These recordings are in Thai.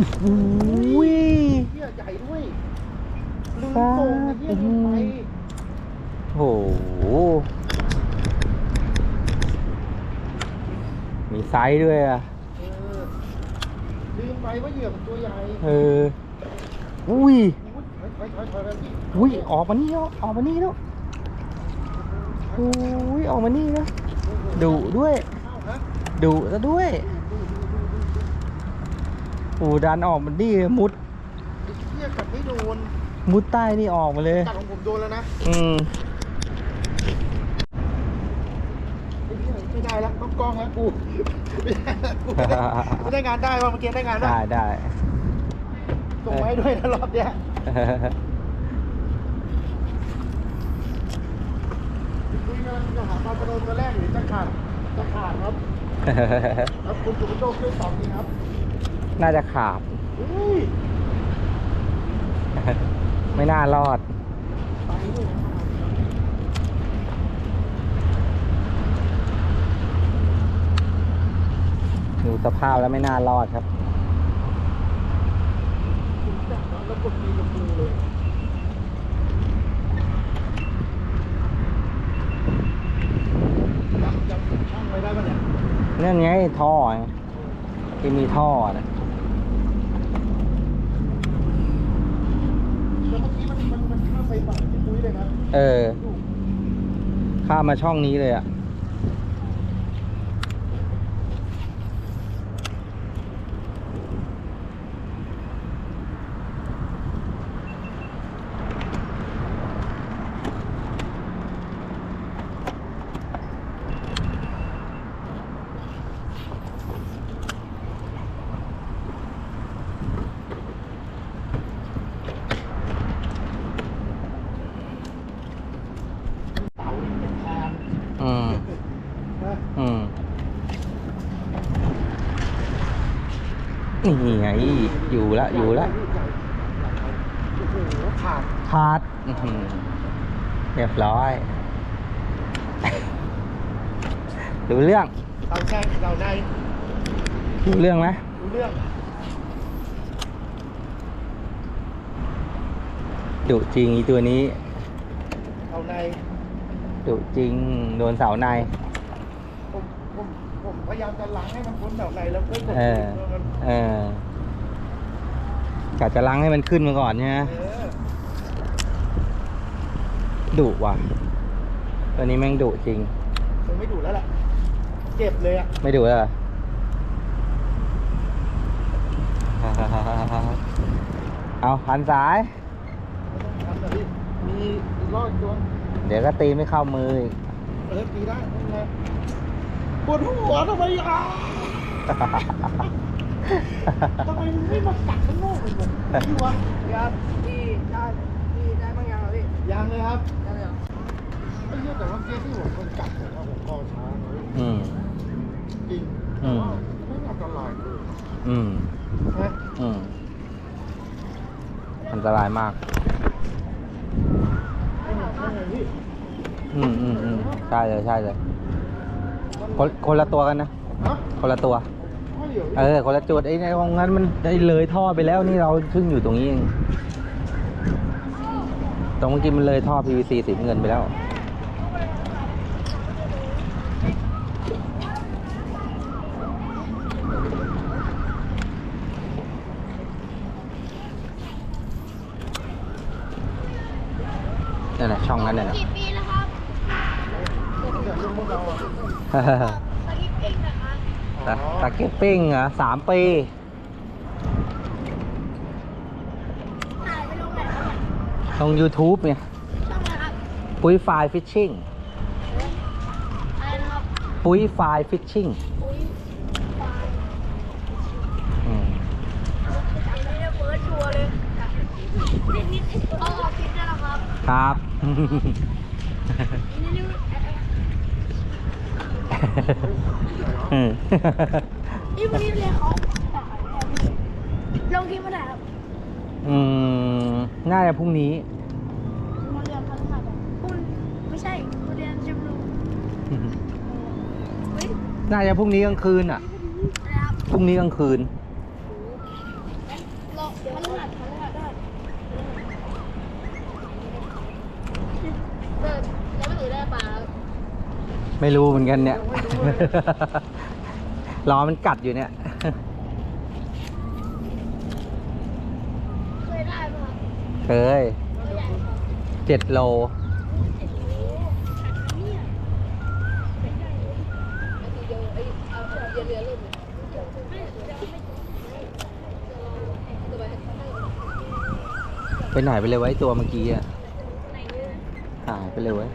อุ้ยเหี้ยใหญ่ด้วยลืมส่งไอ้เหี้ยลืมไปโอ้โห มีไซส์ด้วยอะ เออลืมไปว่าเหยื่อมันตัวใหญ่เออ อุ้ย อุ้ยถอยถอยถอยถอยพี่อุ้ย ออกมานี่แล้วออกมานี่แล้วอุ้ย ออกมานี่แล้วดุด้วย เข้าฮะดุซะด้วยดูดูดูดูดู โอ้ดันออกมันนี่มุดไอ้เหี้ยกัดไม่โดนมุดใต้นี่ออกมาเลย กัดของผมโดนแล้วนะอืมไอ้เหี้ยไม่ได้แล้วต้องกล้องแล้วกูไม่ได้แล้วกูไม่ได้ไม่ได้งานได้ว่าเมื่อกี้ได้งานป่ะได้ได้ส่งมาให้ด้วยนะรอบเนี้ยคุยกำลังจะหาปลากระโดนตัวแรกหรือจะขาดจะขาดครับแล้วคุณสุภโชคช่วยตอบทีครับ น่าจะขาดอุ้ยไม่น่ารอดไปเลยนะดูสภาพแล้วไม่น่ารอดครับคุณจับแล้วกดมีกับมือเลยจับจับช่องไว้ได้ปะเนี่ยนั่นไงท่อไงที่มีท่อนะ แล้วเมื่อกี้มันมันมันข้ามไปฝั่งที่ปุ้ย เออ ข้ามมาช่องนี้เลยอะต่าเป็นแทน อืม นะ อืม นี่ไง อยู่ละอยู่ละโอ้โหขาดพาดอื้อหือเรียบร้อย ดูเรื่องเราแช่เราในดูเรื่องไหมรู้เรื่องดุจริงอีตัวนี้เราในดุจริงโดนเสาในผมผมผมพยายามจะล้างให้มันพ้นแถวในแล้วก็กดเออมันเออ กะจะล้างให้มันขึ้นมาก่อนใช่ไหมเออดุว่ะ ตัวนี้แม่งดุจริงคงไม่ดูแล้วล่ะเจ็บเลยอะ ไม่ดุเลยเหรอเอาพันสายไม่ต้องทำแบบนี้มีอีกรอดอีกตัวเดี๋ยวก็ตีไม่เข้ามืออีกเออตีได้ไม่เป็นไรปวดหัวทำไมอะ ทำไมมึงไม่มากัดข้างนอกเลยผมพี่วะครับพี่ได้พี่ได้บางอย่างเหรอพี่ยังเลยครับได้เลยเหรอไอ้เหี้ยแต่ว่าเกมที่ผมคนกัดผมว่าผมคอช้าเลยอืมจริงอืแต่มว่าไม่อันตรายเลยอืมนะอืมอันตรายมาก ไม่เหมือนไม่เหมือนพี่อืมอืมอืมใช่เลยใช่เลยคนคนละตัวกันนะ ฮะคนละตัวไม่ เหลียวเออคนละจุดไอ้ในของนั้นมันได้เลยท่อไปแล้วนี่เราซึ่งอยู่ตรงนี้เองตรงเมื่อกี้มันเลยท่อ PVC สีเงินไปแล้วนั่นแหละช่องนั้นน่ะนะกี่ปีแล้วครับ ตะตะเก็บปิ้งเหรอสามปี ถ่ายไปลงไหนครับเนี่ยลง YouTube เนี่ย ช่องอะไรครับปุ้ยไฟฟิชชิ่ง อะไรนะครับปุ้ยไฟฟิชชิ่งอุ้ยควายอืมจำได้เฟิร์สชัวร์เลยนิดนิดๆอ๋อคิดได้แล้วครับครับ นิดนิด อืม นี่วันนี้เรียนาลงทีมวันไหรัอืม น่าจะพรุ่งนี้น่าจะพรุ่งนี้กลางคืนอะพรุ่งนี้กลางคืนไม่รู้เหมือนกันเนี่ย ล้อมันกัดอยู่เนี่ย เคยได้ปะเคยเจ็ดโลไปไหนไปเลยไวะไอ้ตัวเมื่อกี้อะหายไปเลยเว้ย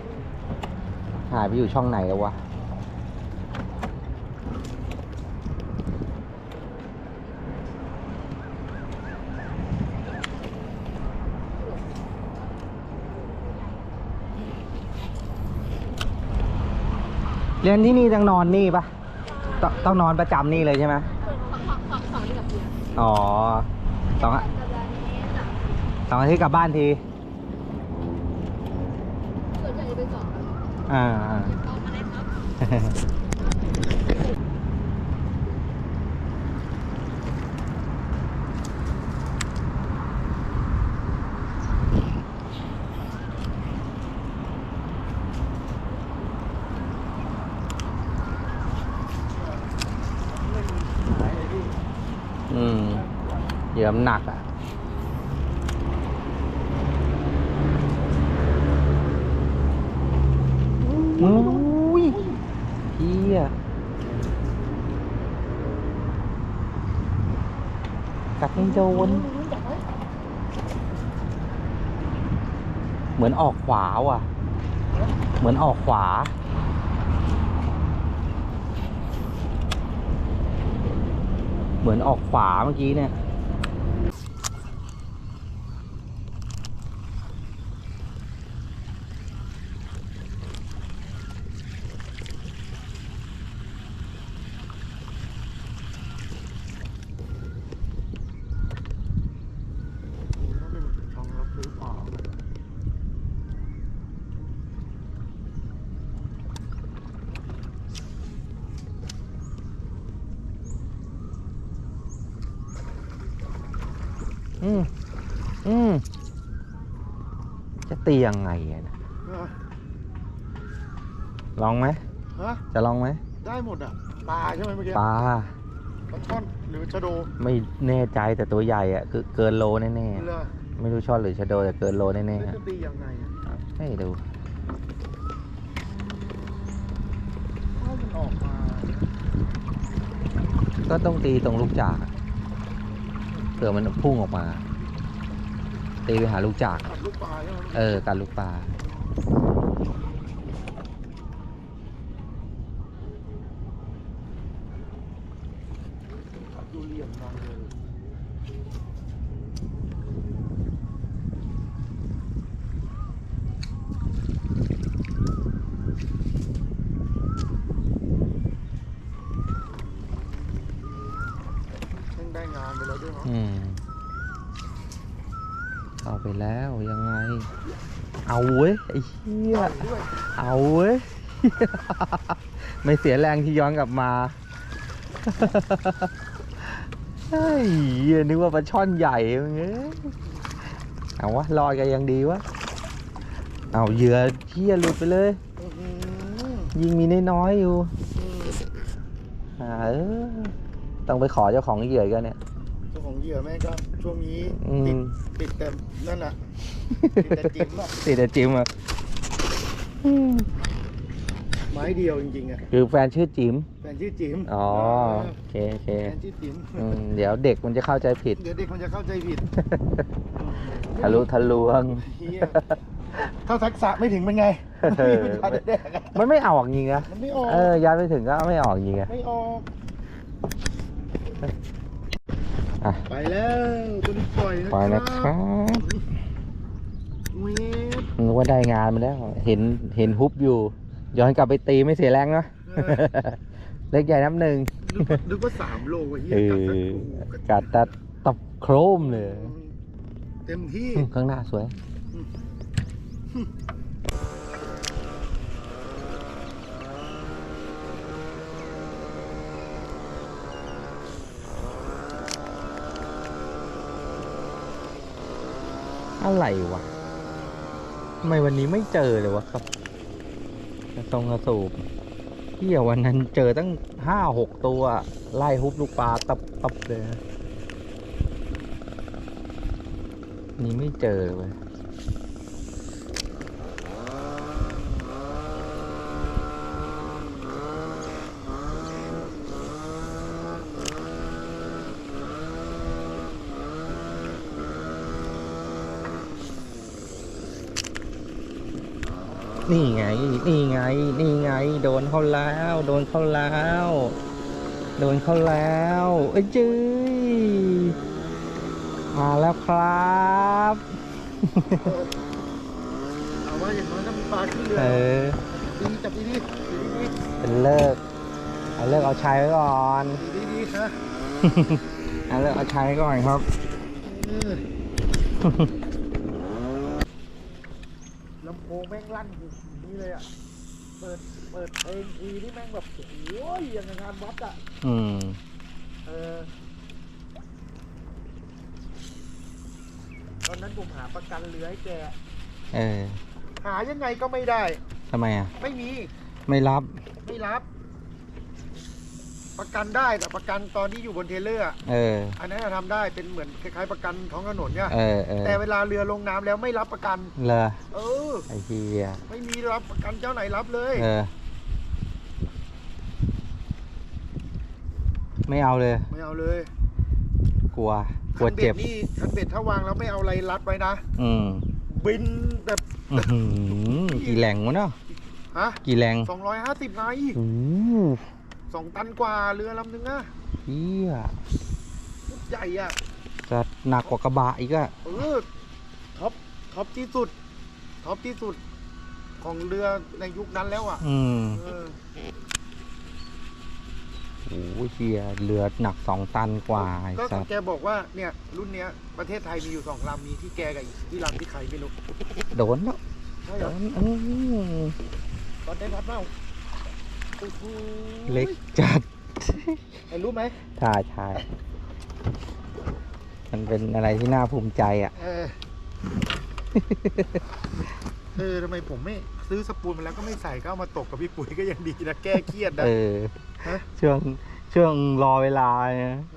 หายไปอยู่ช่องไหนแล้ววะ เรียนที่นี่ต้องนอนนี่ปะต้องต้องนอนประจำนี่เลยใช่ไหมอ๋อสองอะสองอาทิตย์กลับบ้านที ส่วนใหญ่จะเป็นสองอ่า อ่าเอามาได้ครับ อืม เหยื่อมนหนักอะอุ้ยเฮียกัดไม่โดนเหมือนออกขวาว่ะ เหมือนออกขวา เหมือนออกขวาเมื่อกี้เนี่ย ต้องเป็นช่องรับซื้อปลาเลย อืมอืมจะตียังไงอะนะเออลองไหมฮะจะลองไหมได้หมดอะปลาใช่ไหมเมื่อกี้ปลาปลาช่อนหรือชะโดไม่แน่ใจแต่ตัวใหญ่อะคือเกินโลแน่เรือๆไม่รู้ช่อนหรือชะโดแต่เกินโลแน่ๆแล้วอะจะตียังไงอะให้ดูถ้ามันออกมาก็ต้องตีตรงลูกจากอะเผื่อมันพุ่งออกมา ตีไปหาลูกจากขักปลาใช่ไหมเออการลูกปลา ขัดดูเหลี่ยมมาเลยเพิ่งได้งานไปแล้วด้วยเนาะ อืม เข้าไปแล้วยังไง เอาเว้ยไอ้เหี้ยเอาเว้ยไม่เสียแรงที่ย้อนกลับมาเฮ้ยนึกว่าปลาช่อนใหญ่มึงเอ้ยเอาวะรอดกันยังดีวะเอาเหยื่อเที่ยหลุดไปเลย ยิงมีน้อยๆอยู่อ่าต้องไปขอเจ้าของเหยื่อกันเนี่ย ของเหยื่อแม่งก็ช่วงนี้อืมติดติดแต่นั่นน่ะติดแต่จิ้มอะติดแต่จิมอะไม้เดียวจริงๆอะคือแฟนชื่อจิมแฟนชื่อจิ๋มอ๋อโอเคโอเคแฟนชื่อจิ๋มอืมเดี๋ยวเด็กมันจะเข้าใจผิด เดี๋ยวเด็กมันจะเข้าใจผิดทะลุทะลวง เหี้ยถ้าทักษะไม่ถึงเป็นไงเออ ไม่ทันแดกอะมันไม่ออกยิงอะมันไม่ออกเออยัดไปถึงก็ไม่ออกยิงอะไม่ออก อะไปแล้วตัวนี้ปล่อยนะปล่อยนะครับเวฟนึกว่าได้งานมาแล้ว เห็นเห็นฮุบอยู่ ย้อนกลับไปตีไม่เสียแรงเนอะเล็กใหญ่น้ำหนึ่งนึกว่านึกว่าสามโลว่ะเฮียเอกัดสักอโอ้โหกัดตัดตบโครมเลย เต็มที่อืมข้างหน้าสวย อะไรวะทำไมวันนี้ไม่เจอเลยวะครับกระทรงกระสูบเที่ยวันนั้นเจอตั้งห้าหกตัว ไล่ฮุบลูกปลาตับตับเลยนะนี่ไม่เจอเลย นี่ไง นี่ไง นี่ไง โดนเขาแล้ว โดนเขาแล้ว โดนเขาแล้ว เอ้ยจื้ยมาแล้วครับเอาว่าอย่างน้อยก็มีปลาขึ้นเรือเออดีจับดีดีดีดีเป็นเลิก เอาเลิกเอาชัยไว้ก่อนดีดีฮะเอาเลิกเอาชัยไว้ก่อนครับเออลำโพ งแม่งลั่นอยู่นี่เลยอะ เปิด เปิดเพลงทีนี่แม่งแบบโอ้ยอย่างกับงานวัดอะ อืม เออ ตอนนั้นผมหาประกันเรือให้แก เออ หายังไงก็ไม่ได้ ทำไมอะ ไม่มี ไม่รับ ไม่รับ ประกันได้แต่ประกันตอนที่อยู่บนเทรลเลอร์อะเออ อันนั้นอะทำได้เป็นเหมือนคล้ายๆประกันท้องถนนเนี่ยเออเออแต่เวลาเรือลงน้ำแล้วไม่รับประกัน เลอเออ ไอ้เหี้ยไม่มีรับประกันเจ้าไหนรับเลย เออ ไม่เอาเลย ไม่เอาเลยกลัว กลัวเจ็บ คันบ็ดนี่คันเบ็ดถ้าวางแล้วไม่เอาอะไรรัดไว้นะ อืมบินแบบอื้อหือกี่แหล่งวะเนาะฮะกี่แหล่งสองร้อยห้าสิบไง โอ้โห สองตันกว่าเรือลำนึงอะเหี้ยใหญ่อะจะหนักกว่ากระบะอีกอะเออท็อปท็อปที่สุดท็อปที่สุดของเรือในยุคนั้นแล้วอะอืมเออโอ้โหเฮียเรือหนักสองตันกว่าไอ้ก็สัสแกบอกว่าเนี่ย รุ่นเนี้ยประเทศไทยมีอยู่สองลำมีที่แกกับอีกที่ลำที่ใครไม่รู้โดนแล้วใช่โดเหรอนอื้อตอนได้พัดเปล่าโอ้โห เล็กจัดไอ้รู้ไหมถ่ายถ่ายมันเป็นอะไรที่น่าภูมิใจอะ เออเออทำไมผมไม่ซื้อสปูนมาแล้วก็ไม่ใส่ก็เอามาตกกับพี่ปุ๋ยก็ยังดีนะแก้เครียดนะเออฮะช่วงช่วงรอเวลาเนี่ยเ